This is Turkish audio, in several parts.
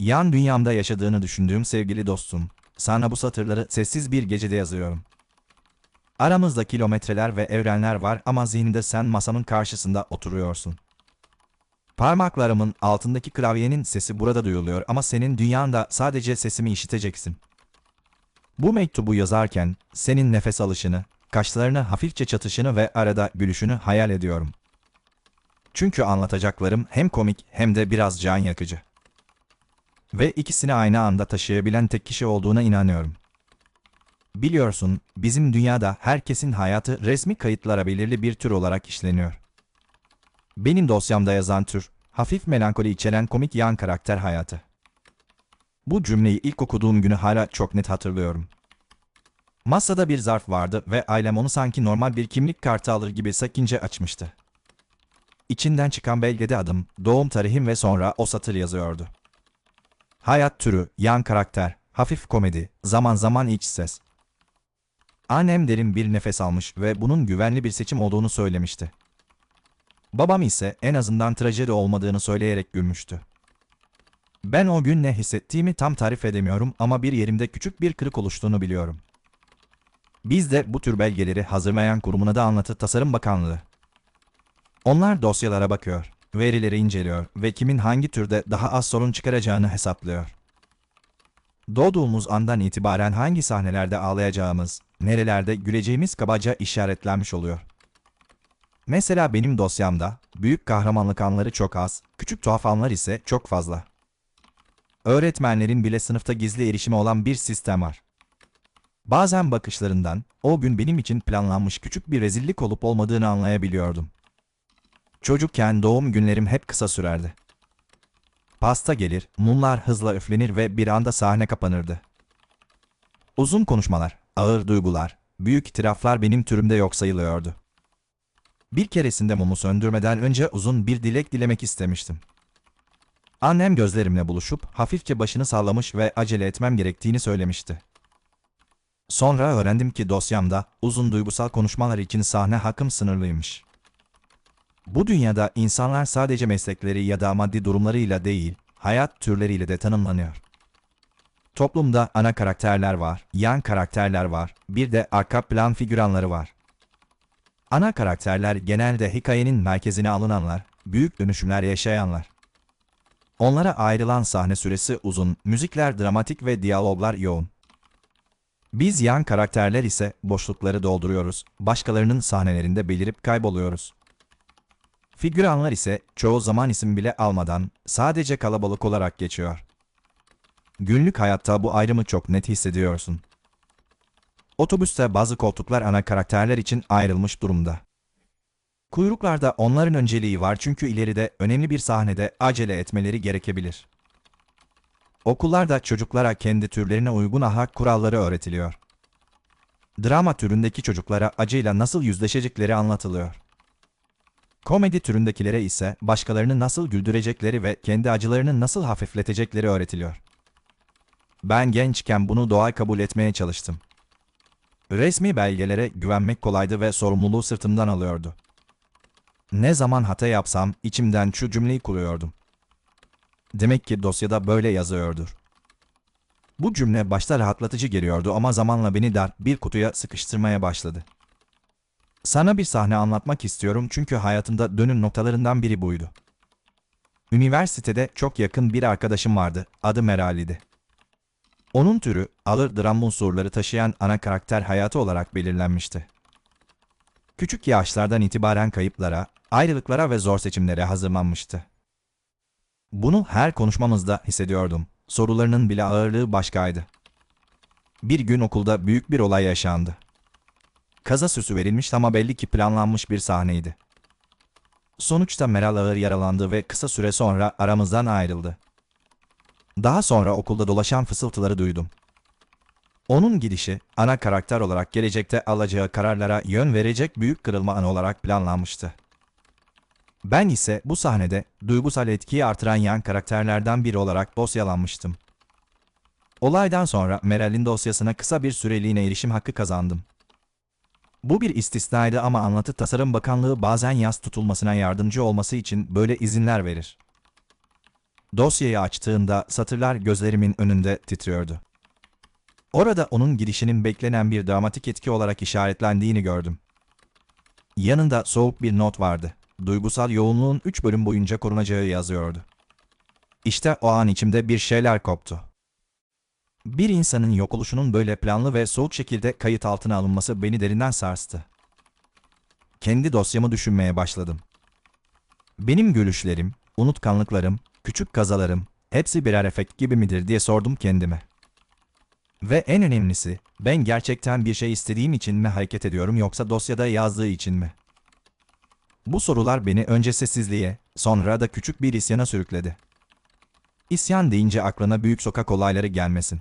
Yan dünyamda yaşadığını düşündüğüm sevgili dostum, sana bu satırları sessiz bir gecede yazıyorum. Aramızda kilometreler ve evrenler var ama zihninde sen masamın karşısında oturuyorsun. Parmaklarımın altındaki klavyenin sesi burada duyuluyor ama senin dünyanda sadece sesimi işiteceksin. Bu mektubu yazarken senin nefes alışını, kaşlarını hafifçe çatışını ve arada gülüşünü hayal ediyorum. Çünkü anlatacaklarım hem komik hem de biraz can yakıcı. Ve ikisini aynı anda taşıyabilen tek kişi olduğuna inanıyorum. Biliyorsun, bizim dünyada herkesin hayatı resmi kayıtlara belirli bir tür olarak işleniyor. Benim dosyamda yazan tür, hafif melankoli içeren komik yan karakter hayatı. Bu cümleyi ilk okuduğum günü hala çok net hatırlıyorum. Masada bir zarf vardı ve ailem onu sanki normal bir kimlik kartı alır gibi sakince açmıştı. İçinden çıkan belgede adım, doğum tarihim ve sonra o satır yazıyordu. Hayat türü, yan karakter, hafif komedi, zaman zaman iç ses. Annem derin bir nefes almış ve bunun güvenli bir seçim olduğunu söylemişti. Babam ise en azından trajedi olmadığını söyleyerek gülmüştü. Ben o gün ne hissettiğimi tam tarif edemiyorum ama bir yerimde küçük bir kırık oluştuğunu biliyorum. Biz de bu tür belgeleri hazırlayan kurumuna da anlatı Tasarım Bakanlığı. Onlar dosyalara bakıyor, verileri inceliyor ve kimin hangi türde daha az sorun çıkaracağını hesaplıyor. Doğduğumuz andan itibaren hangi sahnelerde ağlayacağımız, nerelerde güleceğimiz kabaca işaretlenmiş oluyor. Mesela benim dosyamda büyük kahramanlık anları çok az, küçük tuhaf anlar ise çok fazla. Öğretmenlerin bile sınıfta gizli erişimi olan bir sistem var. Bazen bakışlarından o gün benim için planlanmış küçük bir rezillik olup olmadığını anlayabiliyordum. Çocukken doğum günlerim hep kısa sürerdi. Pasta gelir, mumlar hızla üflenir ve bir anda sahne kapanırdı. Uzun konuşmalar, ağır duygular, büyük itiraflar benim türümde yok sayılıyordu. Bir keresinde mumu söndürmeden önce uzun bir dilek dilemek istemiştim. Annem gözlerimle buluşup hafifçe başını sallamış ve acele etmem gerektiğini söylemişti. Sonra öğrendim ki dosyamda uzun duygusal konuşmalar için sahne hakkım sınırlıymış. Bu dünyada insanlar sadece meslekleri ya da maddi durumlarıyla değil, hayat türleriyle de tanımlanıyor. Toplumda ana karakterler var, yan karakterler var, bir de arka plan figüranları var. Ana karakterler genelde hikayenin merkezine alınanlar, büyük dönüşümler yaşayanlar. Onlara ayrılan sahne süresi uzun, müzikler dramatik ve diyaloglar yoğun. Biz yan karakterler ise boşlukları dolduruyoruz, başkalarının sahnelerinde belirip kayboluyoruz. Figüranlar ise çoğu zaman isim bile almadan sadece kalabalık olarak geçiyor. Günlük hayatta bu ayrımı çok net hissediyorsun. Otobüste bazı koltuklar ana karakterler için ayrılmış durumda. Kuyruklarda onların önceliği var çünkü ileride önemli bir sahnede acele etmeleri gerekebilir. Okullarda çocuklara kendi türlerine uygun ahlak kuralları öğretiliyor. Drama türündeki çocuklara acıyla nasıl yüzleşecekleri anlatılıyor. Komedi türündekilere ise başkalarını nasıl güldürecekleri ve kendi acılarını nasıl hafifletecekleri öğretiliyor. Ben gençken bunu doğal kabul etmeye çalıştım. Resmi belgelere güvenmek kolaydı ve sorumluluğu sırtımdan alıyordu. Ne zaman hata yapsam içimden şu cümleyi kuruyordum. Demek ki dosyada böyle yazıyordur. Bu cümle başta rahatlatıcı geliyordu ama zamanla beni dar bir kutuya sıkıştırmaya başladı. Sana bir sahne anlatmak istiyorum çünkü hayatımda dönüm noktalarından biri buydu. Üniversitede çok yakın bir arkadaşım vardı, adı Merali'di. Onun türü ağır dram unsurları taşıyan ana karakter hayatı olarak belirlenmişti. Küçük yaşlardan itibaren kayıplara, ayrılıklara ve zor seçimlere hazırlanmıştı. Bunu her konuşmamızda hissediyordum. Sorularının bile ağırlığı başkaydı. Bir gün okulda büyük bir olay yaşandı. Kaza süsü verilmiş ama belli ki planlanmış bir sahneydi. Sonuçta Meral ağır yaralandı ve kısa süre sonra aramızdan ayrıldı. Daha sonra okulda dolaşan fısıltıları duydum. Onun gidişi ana karakter olarak gelecekte alacağı kararlara yön verecek büyük kırılma anı olarak planlanmıştı. Ben ise bu sahnede duygusal etkiyi artıran yan karakterlerden biri olarak dosyalanmıştım. Olaydan sonra Meral'in dosyasına kısa bir süreliğine erişim hakkı kazandım. Bu bir istisnaydı ama Anlatı Tasarım Bakanlığı bazen yaz tutulmasına yardımcı olması için böyle izinler verir. Dosyayı açtığında satırlar gözlerimin önünde titriyordu. Orada onun girişinin beklenen bir dramatik etki olarak işaretlendiğini gördüm. Yanında soğuk bir not vardı. Duygusal yoğunluğun 3 bölüm boyunca korunacağı yazıyordu. İşte o an içimde bir şeyler koptu. Bir insanın yok oluşunun böyle planlı ve soğuk şekilde kayıt altına alınması beni derinden sarstı. Kendi dosyamı düşünmeye başladım. Benim gülüşlerim, unutkanlıklarım, küçük kazalarım hepsi birer efekt gibi midir diye sordum kendime. Ve en önemlisi, ben gerçekten bir şey istediğim için mi hareket ediyorum yoksa dosyada yazdığı için mi? Bu sorular beni önce sessizliğe, sonra da küçük bir isyana sürükledi. İsyan deyince aklına büyük sokak olayları gelmesin.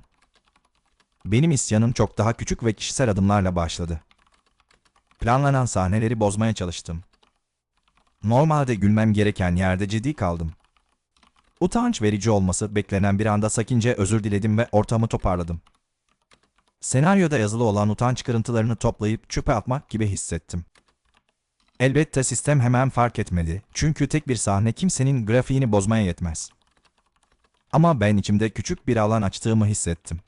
Benim isyanım çok daha küçük ve kişisel adımlarla başladı. Planlanan sahneleri bozmaya çalıştım. Normalde gülmem gereken yerde ciddi kaldım. Utanç verici olması beklenen bir anda sakince özür diledim ve ortamı toparladım. Senaryoda yazılı olan utanç kırıntılarını toplayıp çöpe atmak gibi hissettim. Elbette sistem hemen fark etmedi çünkü tek bir sahne kimsenin grafiğini bozmaya yetmez. Ama ben içimde küçük bir alan açtığımı hissettim.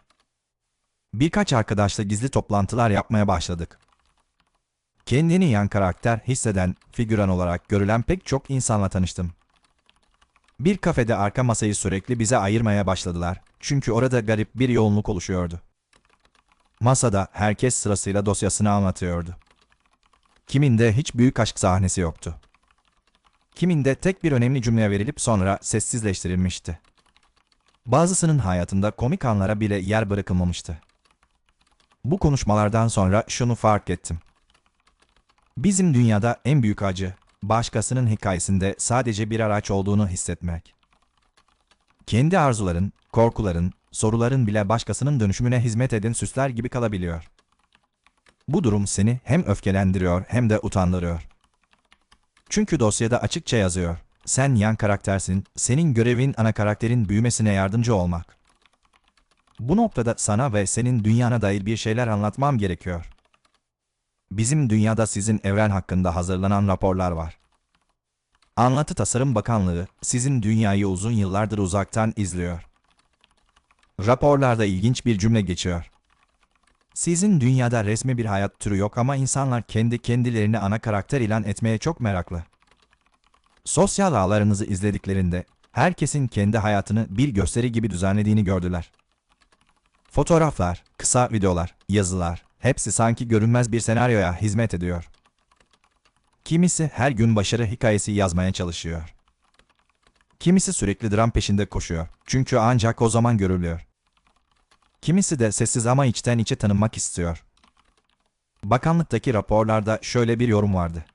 Birkaç arkadaşla gizli toplantılar yapmaya başladık. Kendini yan karakter hisseden, figüran olarak görülen pek çok insanla tanıştım. Bir kafede arka masayı sürekli bize ayırmaya başladılar. Çünkü orada garip bir yoğunluk oluşuyordu. Masada herkes sırasıyla dosyasını anlatıyordu. Kiminde hiç büyük aşk sahnesi yoktu. Kiminde tek bir önemli cümle verilip sonra sessizleştirilmişti. Bazısının hayatında komik anlara bile yer bırakılmamıştı. Bu konuşmalardan sonra şunu fark ettim. Bizim dünyada en büyük acı, başkasının hikayesinde sadece bir araç olduğunu hissetmek. Kendi arzuların, korkuların, soruların bile başkasının dönüşümüne hizmet eden süsler gibi kalabiliyor. Bu durum seni hem öfkelendiriyor hem de utandırıyor. Çünkü dosyada açıkça yazıyor. Sen yan karaktersin, senin görevin ana karakterin büyümesine yardımcı olmak. Bu noktada sana ve senin dünyana dair bir şeyler anlatmam gerekiyor. Bizim dünyada sizin evren hakkında hazırlanan raporlar var. Anlatı Tasarım Bakanlığı sizin dünyayı uzun yıllardır uzaktan izliyor. Raporlarda ilginç bir cümle geçiyor. Sizin dünyada resmi bir hayat türü yok ama insanlar kendi kendilerini ana karakter ilan etmeye çok meraklı. Sosyal ağlarınızı izlediklerinde herkesin kendi hayatını bir gösteri gibi düzenlediğini gördüler. Fotoğraflar, kısa videolar, yazılar hepsi sanki görünmez bir senaryoya hizmet ediyor. Kimisi her gün başarı hikayesi yazmaya çalışıyor. Kimisi sürekli dram peşinde koşuyor. Çünkü ancak o zaman görülüyor. Kimisi de sessiz ama içten içe tanınmak istiyor. Bakanlıktaki raporlarda şöyle bir yorum vardı.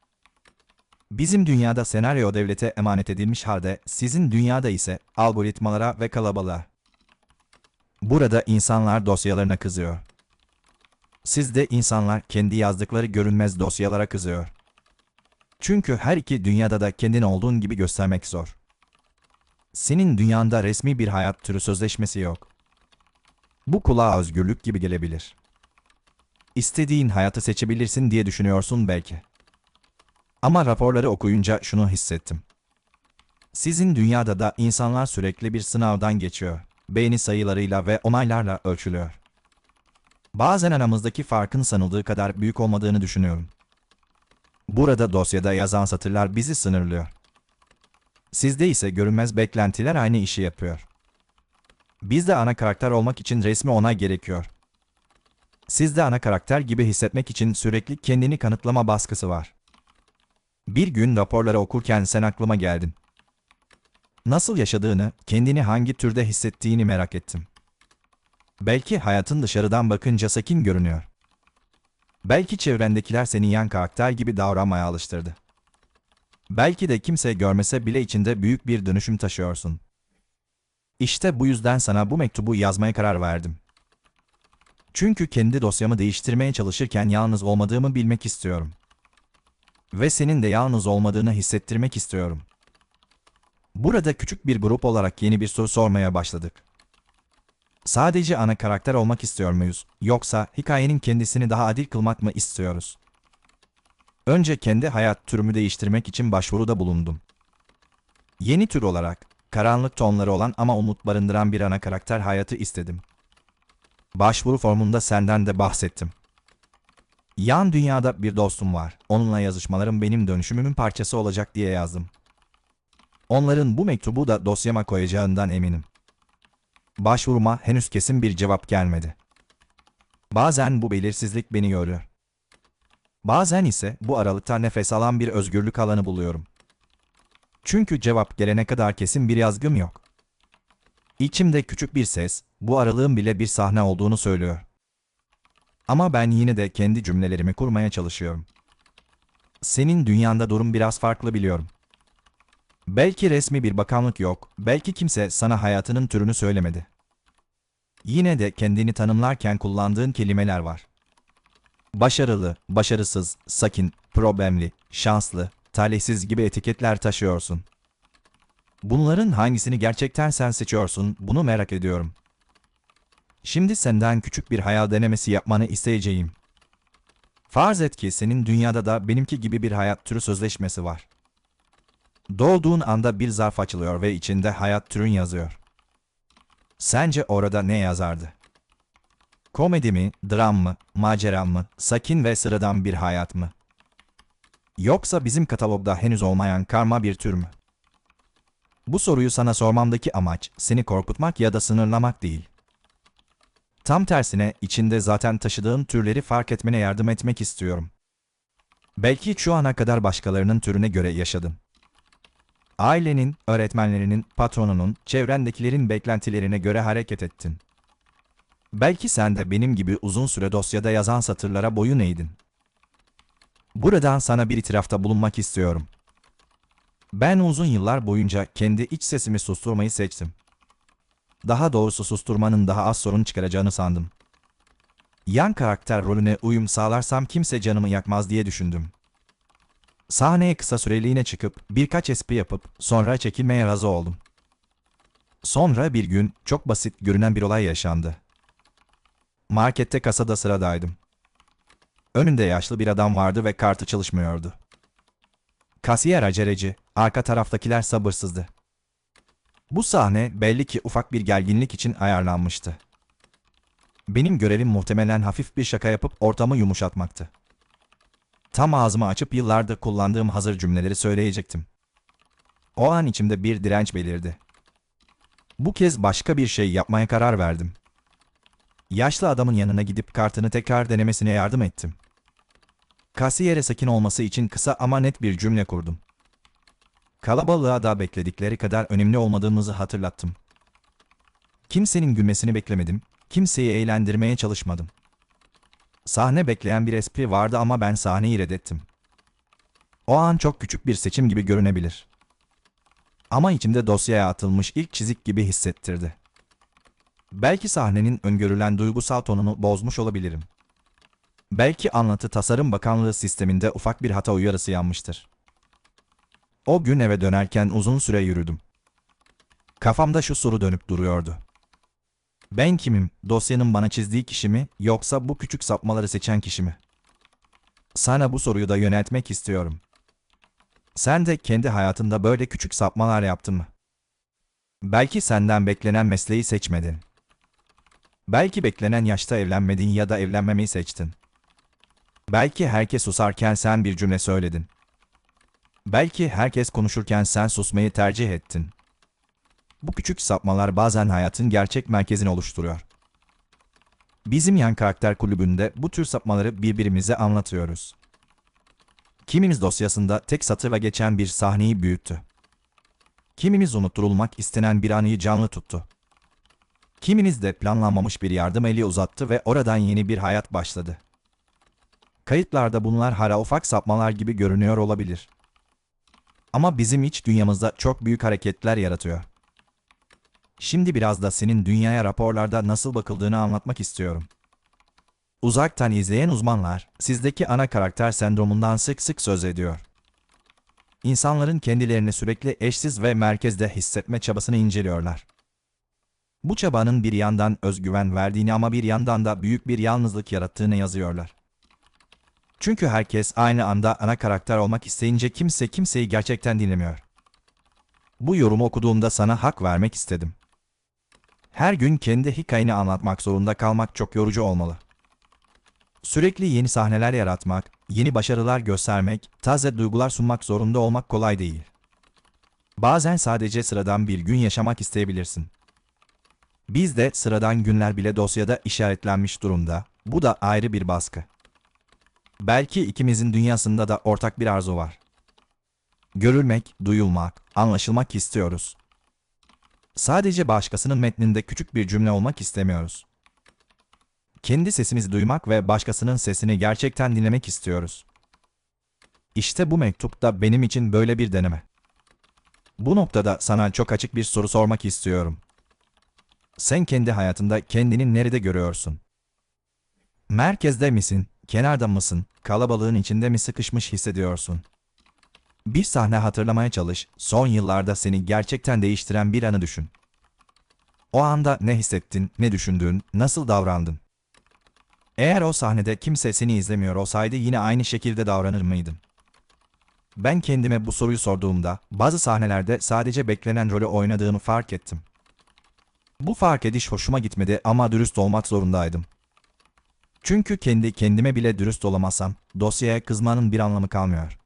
Bizim dünyada senaryo devlete emanet edilmiş halde sizin dünyada ise algoritmalara ve kalabalığa. Burada insanlar dosyalarına kızıyor. Sizde insanlar kendi yazdıkları görünmez dosyalara kızıyor. Çünkü her iki dünyada da kendin olduğun gibi göstermek zor. Senin dünyanda resmi bir hayat türü sözleşmesi yok. Bu kulağa özgürlük gibi gelebilir. İstediğin hayatı seçebilirsin diye düşünüyorsun belki. Ama raporları okuyunca şunu hissettim. Sizin dünyada da insanlar sürekli bir sınavdan geçiyor. Beğeni sayılarıyla ve onaylarla ölçülüyor. Bazen aramızdaki farkın sanıldığı kadar büyük olmadığını düşünüyorum. Burada dosyada yazan satırlar bizi sınırlıyor. Sizde ise görünmez beklentiler aynı işi yapıyor. Bizde ana karakter olmak için resmi onay gerekiyor. Sizde ana karakter gibi hissetmek için sürekli kendini kanıtlama baskısı var. Bir gün raporları okurken sen aklıma geldin. Nasıl yaşadığını, kendini hangi türde hissettiğini merak ettim. Belki hayatın dışarıdan bakınca sakin görünüyor. Belki çevrendekiler seni yan karakter gibi davranmaya alıştırdı. Belki de kimse görmese bile içinde büyük bir dönüşüm taşıyorsun. İşte bu yüzden sana bu mektubu yazmaya karar verdim. Çünkü kendi dosyamı değiştirmeye çalışırken yalnız olmadığımı bilmek istiyorum. Ve senin de yalnız olmadığını hissettirmek istiyorum. Burada küçük bir grup olarak yeni bir soru sormaya başladık. Sadece ana karakter olmak istiyor muyuz? Yoksa hikayenin kendisini daha adil kılmak mı istiyoruz? Önce kendi hayat türümü değiştirmek için başvuruda bulundum. Yeni tür olarak karanlık tonları olan ama umut barındıran bir ana karakter hayatı istedim. Başvuru formunda senden de bahsettim. Yan dünyada bir dostum var. Onunla yazışmalarım benim dönüşümümün parçası olacak diye yazdım. Onların bu mektubu da dosyama koyacağından eminim. Başvuruma henüz kesin bir cevap gelmedi. Bazen bu belirsizlik beni yoruyor. Bazen ise bu aralıkta nefes alan bir özgürlük alanı buluyorum. Çünkü cevap gelene kadar kesin bir yazgım yok. İçimde küçük bir ses, bu aralığın bile bir sahne olduğunu söylüyor. Ama ben yine de kendi cümlelerimi kurmaya çalışıyorum. Senin dünyanda durum biraz farklı biliyorum. Belki resmi bir bakanlık yok, belki kimse sana hayatının türünü söylemedi. Yine de kendini tanımlarken kullandığın kelimeler var. Başarılı, başarısız, sakin, problemli, şanslı, talihsiz gibi etiketler taşıyorsun. Bunların hangisini gerçekten sen seçiyorsun, bunu merak ediyorum. Şimdi senden küçük bir hayal denemesi yapmanı isteyeceğim. Farz et ki senin dünyada da benimki gibi bir hayat türü sözleşmesi var. Doğduğun anda bir zarf açılıyor ve içinde hayat türün yazıyor. Sence orada ne yazardı? Komedi mi, dram mı, macera mı, sakin ve sıradan bir hayat mı? Yoksa bizim katalogda henüz olmayan karma bir tür mü? Bu soruyu sana sormamdaki amaç seni korkutmak ya da sınırlamak değil. Tam tersine içinde zaten taşıdığın türleri fark etmene yardım etmek istiyorum. Belki şu ana kadar başkalarının türüne göre yaşadın. Ailenin, öğretmenlerinin, patronunun, çevrendekilerin beklentilerine göre hareket ettin. Belki sen de benim gibi uzun süre dosyada yazan satırlara boyun eğdin. Buradan sana bir itirafta bulunmak istiyorum. Ben uzun yıllar boyunca kendi iç sesimi susturmayı seçtim. Daha doğrusu susturmanın daha az sorun çıkaracağını sandım. Yan karakter rolüne uyum sağlarsam kimse canımı yakmaz diye düşündüm. Sahneye kısa süreliğine çıkıp birkaç espri yapıp sonra çekilmeye razı oldum. Sonra bir gün çok basit görünen bir olay yaşandı. Markette kasada sıradaydım. Önünde yaşlı bir adam vardı ve kartı çalışmıyordu. Kasiyer aceleci, arka taraftakiler sabırsızdı. Bu sahne belli ki ufak bir gerginlik için ayarlanmıştı. Benim görevim muhtemelen hafif bir şaka yapıp ortamı yumuşatmaktı. Tam ağzımı açıp yıllardır kullandığım hazır cümleleri söyleyecektim. O an içimde bir direnç belirdi. Bu kez başka bir şey yapmaya karar verdim. Yaşlı adamın yanına gidip kartını tekrar denemesine yardım ettim. Kasiyere sakin olması için kısa ama net bir cümle kurdum. Kalabalığa da bekledikleri kadar önemli olmadığımızı hatırlattım. Kimsenin gülmesini beklemedim, kimseyi eğlendirmeye çalışmadım. Sahne bekleyen bir espri vardı ama ben sahneyi reddettim. O an çok küçük bir seçim gibi görünebilir. Ama içimde dosyaya atılmış ilk çizik gibi hissettirdi. Belki sahnenin öngörülen duygusal tonunu bozmuş olabilirim. Belki anlatı tasarım bakanlığı sisteminde ufak bir hata uyarısı yanmıştır. O gün eve dönerken uzun süre yürüdüm. Kafamda şu soru dönüp duruyordu. Ben kimim? Dosyanın bana çizdiği kişi mi yoksa bu küçük sapmaları seçen kişi mi? Sana bu soruyu da yöneltmek istiyorum. Sen de kendi hayatında böyle küçük sapmalar yaptın mı? Belki senden beklenen mesleği seçmedin. Belki beklenen yaşta evlenmedin ya da evlenmemeyi seçtin. Belki herkes susarken sen bir cümle söyledin. Belki herkes konuşurken sen susmayı tercih ettin. Bu küçük sapmalar bazen hayatın gerçek merkezini oluşturuyor. Bizim yan karakter kulübünde bu tür sapmaları birbirimize anlatıyoruz. Kimimiz dosyasında tek satırla geçen bir sahneyi büyüttü. Kimimiz unutturulmak istenen bir anıyı canlı tuttu. Kiminiz de planlanmamış bir yardım eli uzattı ve oradan yeni bir hayat başladı. Kayıtlarda bunlar hala ufak sapmalar gibi görünüyor olabilir. Ama bizim iç dünyamızda çok büyük hareketler yaratıyor. Şimdi biraz da senin dünyaya raporlarda nasıl bakıldığını anlatmak istiyorum. Uzaktan izleyen uzmanlar, sizdeki ana karakter sendromundan sık sık söz ediyor. İnsanların kendilerini sürekli eşsiz ve merkezde hissetme çabasını inceliyorlar. Bu çabanın bir yandan özgüven verdiğini ama bir yandan da büyük bir yalnızlık yarattığını yazıyorlar. Çünkü herkes aynı anda ana karakter olmak isteyince kimse kimseyi gerçekten dinlemiyor. Bu yorumu okuduğumda sana hak vermek istedim. Her gün kendi hikayeni anlatmak zorunda kalmak çok yorucu olmalı. Sürekli yeni sahneler yaratmak, yeni başarılar göstermek, taze duygular sunmak zorunda olmak kolay değil. Bazen sadece sıradan bir gün yaşamak isteyebilirsin. Bizde sıradan günler bile dosyada işaretlenmiş durumda. Bu da ayrı bir baskı. Belki ikimizin dünyasında da ortak bir arzu var. Görülmek, duyulmak, anlaşılmak istiyoruz. Sadece başkasının metninde küçük bir cümle olmak istemiyoruz. Kendi sesimizi duymak ve başkasının sesini gerçekten dinlemek istiyoruz. İşte bu mektup da benim için böyle bir deneme. Bu noktada sana çok açık bir soru sormak istiyorum. Sen kendi hayatında kendini nerede görüyorsun? Merkezde misin, kenarda mısın, kalabalığın içinde mi sıkışmış hissediyorsun? Bir sahne hatırlamaya çalış, son yıllarda seni gerçekten değiştiren bir anı düşün. O anda ne hissettin, ne düşündün, nasıl davrandın? Eğer o sahnede kimse seni izlemiyor olsaydı yine aynı şekilde davranır mıydın? Ben kendime bu soruyu sorduğumda bazı sahnelerde sadece beklenen rolü oynadığımı fark ettim. Bu fark ediş hoşuma gitmedi ama dürüst olmak zorundaydım. Çünkü kendi kendime bile dürüst olamazsam dosyaya kızmanın bir anlamı kalmıyor.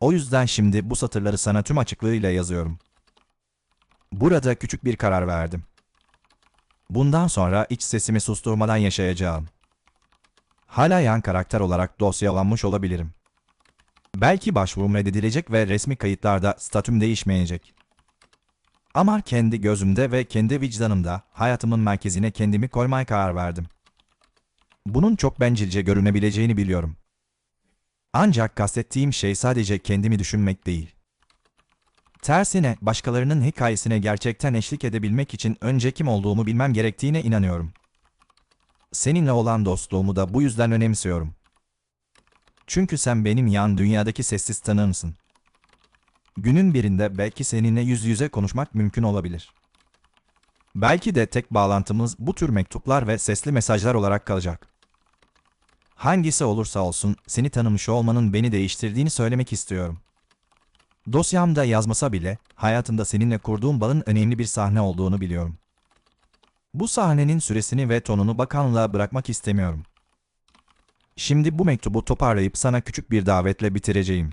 O yüzden şimdi bu satırları sana tüm açıklığıyla yazıyorum. Burada küçük bir karar verdim. Bundan sonra iç sesimi susturmadan yaşayacağım. Hala yan karakter olarak dosyalanmış olabilirim. Belki başvurum reddedilecek ve resmi kayıtlarda statüm değişmeyecek. Ama kendi gözümde ve kendi vicdanımda hayatımın merkezine kendimi koymaya karar verdim. Bunun çok bencilce görünebileceğini biliyorum. Ancak kastettiğim şey sadece kendimi düşünmek değil. Tersine başkalarının hikayesine gerçekten eşlik edebilmek için önce kim olduğumu bilmem gerektiğine inanıyorum. Seninle olan dostluğumu da bu yüzden önemsiyorum. Çünkü sen benim yan dünyadaki sessiz tanığımsın. Günün birinde belki seninle yüz yüze konuşmak mümkün olabilir. Belki de tek bağlantımız bu tür mektuplar ve sesli mesajlar olarak kalacak. Hangisi olursa olsun seni tanımış olmanın beni değiştirdiğini söylemek istiyorum. Dosyamda yazmasa bile hayatımda seninle kurduğum bağın önemli bir sahne olduğunu biliyorum. Bu sahnenin süresini ve tonunu bakanlığa bırakmak istemiyorum. Şimdi bu mektubu toparlayıp sana küçük bir davetle bitireceğim.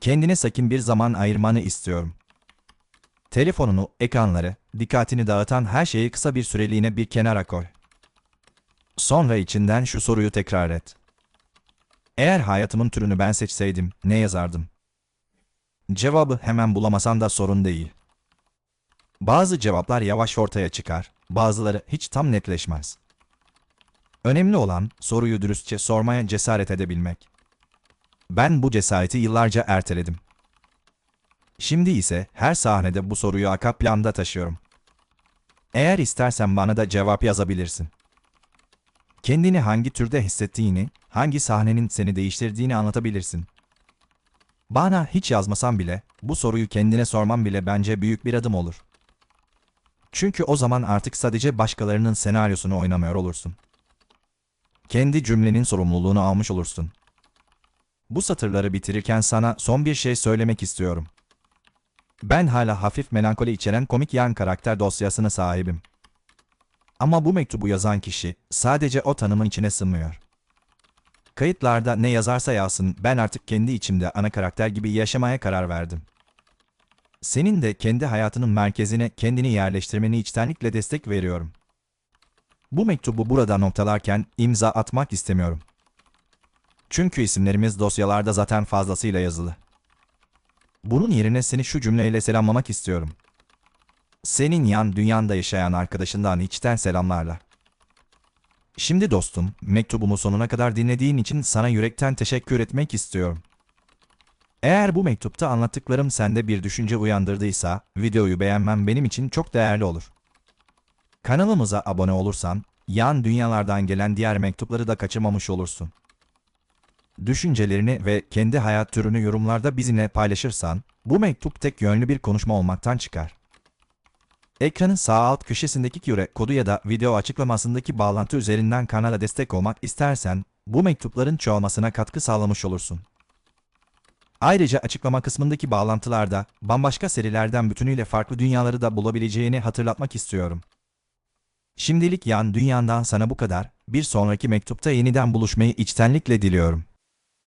Kendine sakin bir zaman ayırmanı istiyorum. Telefonunu, ekranları, dikkatini dağıtan her şeyi kısa bir süreliğine bir kenara koy. Sonra içinden şu soruyu tekrar et. Eğer hayatımın türünü ben seçseydim ne yazardım? Cevabı hemen bulamasan da sorun değil. Bazı cevaplar yavaş ortaya çıkar, bazıları hiç tam netleşmez. Önemli olan soruyu dürüstçe sormaya cesaret edebilmek. Ben bu cesareti yıllarca erteledim. Şimdi ise her sahnede bu soruyu arka planda taşıyorum. Eğer istersen bana da cevap yazabilirsin. Kendini hangi türde hissettiğini, hangi sahnenin seni değiştirdiğini anlatabilirsin. Bana hiç yazmasan bile, bu soruyu kendine sorman bile bence büyük bir adım olur. Çünkü o zaman artık sadece başkalarının senaryosunu oynamıyor olursun. Kendi cümlenin sorumluluğunu almış olursun. Bu satırları bitirirken sana son bir şey söylemek istiyorum. Ben hala hafif melankoli içeren komik yan karakter dosyasına sahibim. Ama bu mektubu yazan kişi sadece o tanımın içine sığmıyor. Kayıtlarda ne yazarsa yazsın ben artık kendi içimde ana karakter gibi yaşamaya karar verdim. Senin de kendi hayatının merkezine kendini yerleştirmeni içtenlikle destek veriyorum. Bu mektubu burada noktalarken imza atmak istemiyorum. Çünkü isimlerimiz dosyalarda zaten fazlasıyla yazılı. Bunun yerine seni şu cümleyle selamlamak istiyorum. Senin yan dünyanda yaşayan arkadaşından içten selamlarla. Şimdi dostum, mektubumu sonuna kadar dinlediğin için sana yürekten teşekkür etmek istiyorum. Eğer bu mektupta anlattıklarım sende bir düşünce uyandırdıysa, videoyu beğenmem benim için çok değerli olur. Kanalımıza abone olursan, yan dünyalardan gelen diğer mektupları da kaçırmamış olursun. Düşüncelerini ve kendi hayat türünü yorumlarda bizimle paylaşırsan, bu mektup tek yönlü bir konuşma olmaktan çıkar. Ekranın sağ alt köşesindeki küre kodu ya da video açıklamasındaki bağlantı üzerinden kanala destek olmak istersen, bu mektupların çoğalmasına katkı sağlamış olursun. Ayrıca açıklama kısmındaki bağlantılarda bambaşka serilerden bütünüyle farklı dünyaları da bulabileceğini hatırlatmak istiyorum. Şimdilik yan dünyandan sana bu kadar. Bir sonraki mektupta yeniden buluşmayı içtenlikle diliyorum.